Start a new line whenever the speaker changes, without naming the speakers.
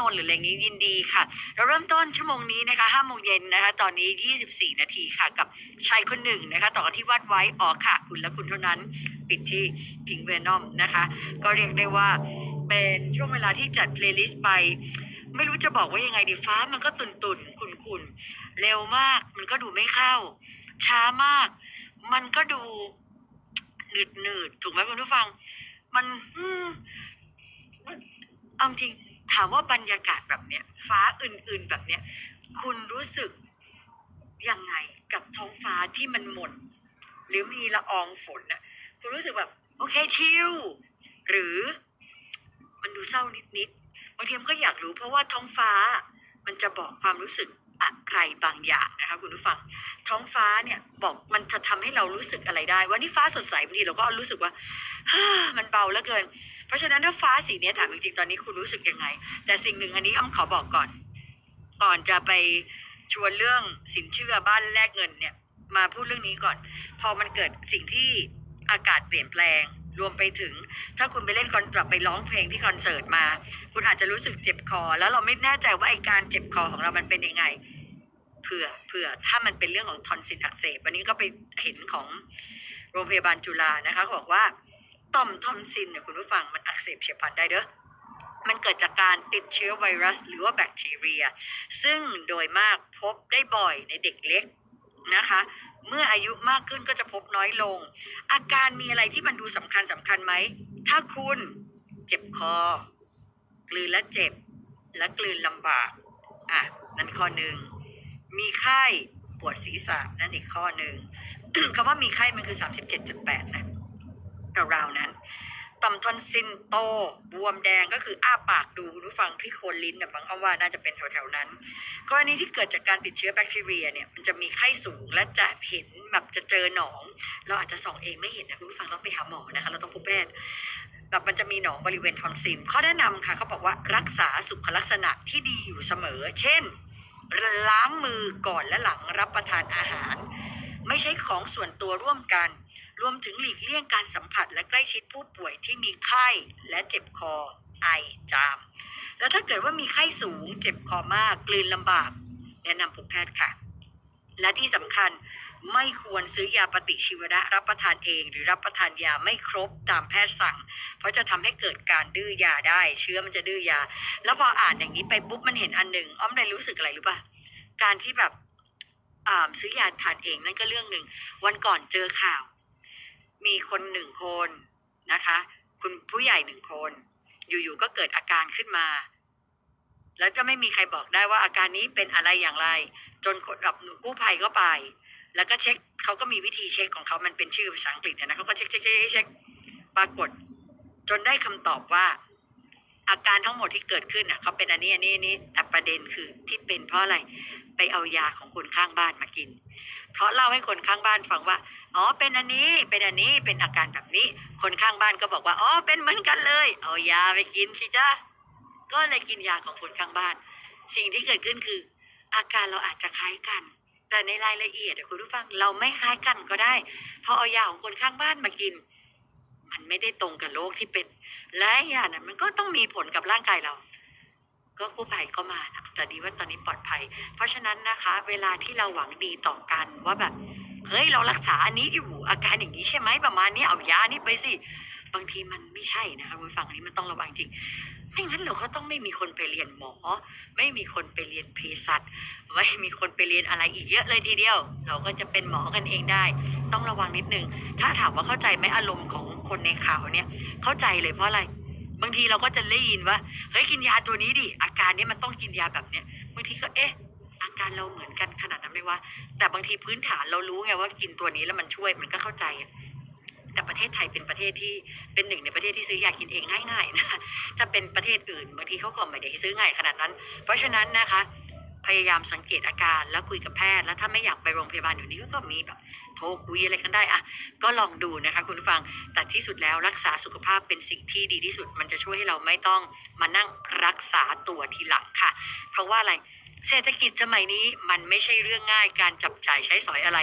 นนท์หรืออะไรงี้ยินดีค่ะ เราเริ่มต้นชั่วโมงนี้นะคะ5โมงเย็นนะคะ ตอนนี้ 24 นาทีค่ะ กับชายคนหนึ่งนะคะ ต่อกันที่วาดไว้อ๋อค่ะ คุณและคุณเท่านั้น ปิดที่พิงเวนอมนะคะ ก็เรียกได้ว่าเป็นช่วงเวลาที่จัดเพลย์ลิสต์ไปไม่รู้จะบอกว่ายังไงดีฟ้ามันก็ตุนตุนๆคุนคุนๆเร็วมาก มันก็ดูไม่เข้า ช้ามาก มันก็ดูหนืดหนืดถูกไหมคุณผู้ฟัง มันอืมมันเอาจริง ถามว่าบรรยากาศแบบเนี้ย ฟ้าอื่นๆแบบเนี้ย คุณรู้สึกยังไงกับท้องฟ้าที่มันหม่นหรือมีละอองฝนน่ะคุณรู้สึกแบบโอเคชิลหรือมันดูเศร้านิดๆบางทีมันก็อยากรู้เพราะว่าท้องฟ้ามันจะบอกความรู้สึก อะไรบางอย่างนะคะคุณผู้ฟัง ท้องฟ้าเนี่ยบอกมันจะทำให้เรารู้สึกอะไรได้วันนี้ฟ้าสดใสบางทีเราก็รู้สึกว่าามันเบาเหลือเกิน เพราะฉะนั้นถ้าฟ้าสีนี้ถามจริงๆตอนนี้คุณรู้สึกยังไง แต่สิ่งหนึ่งอันนี้อ้อมขอบอกก่อน ก่อนจะไปชวนเรื่องสินเชื่อบ้านแลกเงินเนี่ยมาพูดเรื่องนี้ก่อน พอมันเกิดสิ่งที่อากาศเปลี่ยนแปลง รวมไปถึง ถ้าคุณไปเล่นคอนกลับไปร้องเพลงที่คอนเสิร์ตมา คุณอาจจะรู้สึกเจ็บคอ แล้วเราไม่แน่ใจว่าไอการเจ็บคอของเรามันเป็นยังไงเผื่อเผื่อถ้ามันเป็นเรื่องของทอนซิลอักเสบวันนี้ก็ไปเห็นของโรงพยาบาลจุฬานะคะเขาบอกว่าต่อมทอนซิลเนี่ยคุณผู้ฟังมันอักเสบเฉียบพลันได้เด้อมันเกิดจากการติดเชื้อไวรัสหรือว่าแบคทีเรีย ซึ่งโดยมากพบได้บ่อยในเด็กเล็ก นะคะ เมื่ออายุมากขึ้นก็จะพบน้อยลง อาการมีอะไรที่มันดูสำคัญสำคัญไหม ถ้าคุณเจ็บคอกลืนและเจ็บ และกลืนลำบาก อะ นั่นข้อหนึ่ง มีไข้ปวดศีรษะนั่นอีกข้อหนึ่งคำว่ามีไข้มันคือ 37.8 นะราวๆนั้น ต่อมทอนซิลโตบวมแดงก็คืออ้าปากดูคุณผู้ฟังที่โคนลิ้นนะฟังเขาว่าน่าจะเป็นแถวๆนั้น กรณีที่เกิดจากการติดเชื้อแบคทีเรียเนี่ยมันจะมีไข้สูงและจะเห็นแบบจะเจอหนอง เราอาจจะส่องเองไม่เห็นนะคุณผู้ฟังต้องไปหาหมอนะคะ เราต้องพบแพทย์แบบมันจะมีหนองบริเวณทอนซิลข้อแนะนำค่ะเขาบอกว่ารักษาสุขลักษณะที่ดีอยู่เสมอ เช่นล้างมือก่อนและหลังรับประทานอาหาร ไม่ใช้ของส่วนตัวร่วมกัน รวมถึงหลีกเลี่ยงการสัมผัสและใกล้ชิดผู้ป่วยที่มีไข้และเจ็บคอ ไอจาม แล้วถ้าเกิดว่ามีไข้สูง เจ็บคอมาก กลืนลำบาก แนะนำพบแพทย์ค่ะ และที่สำคัญไม่ควรซื้อยาปฏิชีวนะรับประทานเอง หรือรับประทานยาไม่ครบตามแพทย์สั่ง เพราะจะทำให้เกิดการดื้อยาได้ เชื้อมันจะดื้อยา แล้วพออ่านอย่างนี้ไปปุ๊บมันเห็นอันหนึ่งอ้อมเลยรู้สึกอะไรรู้ป่ะการที่แบบ ซื้อยาทานเองนั่นก็เรื่องหนึ่ง วันก่อนเจอข่าว มีคนหนึ่งคนนะคะ คุณผู้ใหญ่หนึ่งคน อยู่ๆก็เกิดอาการขึ้นมา แล้วก็ไม่มีใครบอกได้ว่าอาการนี้เป็นอะไรอย่างไร จนคนแบบหนูกู้ภัยก็ไป แล้วก็เช็คเขาก็มีวิธีเช็คของเขามันเป็นชื่อภาษาอังกฤษนะเขาก็เช็คเช็คเช็คเช็คปรากฏ จนได้คำตอบว่า อาการทั้งหมดที่เกิดขึ้นน่ะเขาเป็นอันนี้อันนี้อันนี้แต่ประเด็นคือที่เป็นเพราะอะไรไปเอายาของคนข้างบ้านมากิน เพราะเล่าให้คนข้างบ้านฟังว่าอ๋อเป็นอันนี้เป็นอันนี้เป็นอาการแบบนี้ คนข้างบ้านก็บอกว่าอ๋อเป็นเหมือนกันเลย เอายาไปกินสิจ้าก็เลยกินยาของคนข้างบ้าน สิ่งที่เกิดขึ้นคือ อาการเราอาจจะคล้ายกัน แต่ในรายละเอียดคุณผู้ฟังเราไม่คล้ายกันก็ได้พราะเอายาของคนข้างบ้านมากิน มันไม่ได้ตรงกับโรคที่เป็น และยานั้นมันก็ต้องมีผลกับร่างกายเรา ก็กู้ภัยก็มานะแต่ดีว่าตอนนี้ปลอดภัย เพราะฉะนั้นนะคะ เวลาที่เราหวังดีต่อกันว่าแบบเฮ้ยเรารักษาอันนี้อยู่อาการอย่างนี้ใช่ไหมประมาณนี้เอายานี้ไปสิ บางทีมันไม่ใช่นะคะคุณฟังอันนี้มันต้องระวังจริง ไม่งั้นเราก็ต้องไม่มีคนไปเรียนหมอ ไม่มีคนไปเรียนเภสัชไม่มีคนไปเรียนอะไรอีกเยอะเลยทีเดียว เราก็จะเป็นหมอกันเองได้ ต้องระวังนิดนึง ถ้าถามว่าเข้าใจไหมอารมณ์ของคนในข่าวเนี่ย เข้าใจเลยเพราะอะไรบางทีเราก็จะได้ยินว่าเฮ้ยกินยาตัวนี้ดิอาการเนี้ยมันต้องกินยาแบบเนี้ยบางทีก็เอ๊ะอาการเราเหมือนกันขนาดนั้นไหมว่า แต่บางทีพื้นฐานเรารู้ไงว่ากินตัวนี้แล้วมันช่วยมันก็เข้าใจ แต่ประเทศไทยเป็นประเทศที่เป็นหนึ่งในประเทศที่ซื้อยากินเองง่ายๆนะถ้าเป็นประเทศอื่นบางทีเขาก็ไม่ได้ให้ซื้อง่ายขนาดนั้น เพราะฉะนั้นนะคะ พยายามสังเกตอาการแล้วคุยกับแพทย์ แล้วถ้าไม่อยากไปโรงพยาบาลอยู่นี้ก็มีแบบโทรคุยอะไรกันได้อะก็ลองดูนะคะคุณฟังแต่ที่สุดแล้วรักษาสุขภาพเป็นสิ่งที่ดีที่สุด มันจะช่วยให้เราไม่ต้องมานั่งรักษาตัวทีหลังค่ะ เพราะว่าอะไรเศรษฐกิจสมัยนี้มันไม่ใช่เรื่องง่ายการจับจ่ายใช้สอยอะไร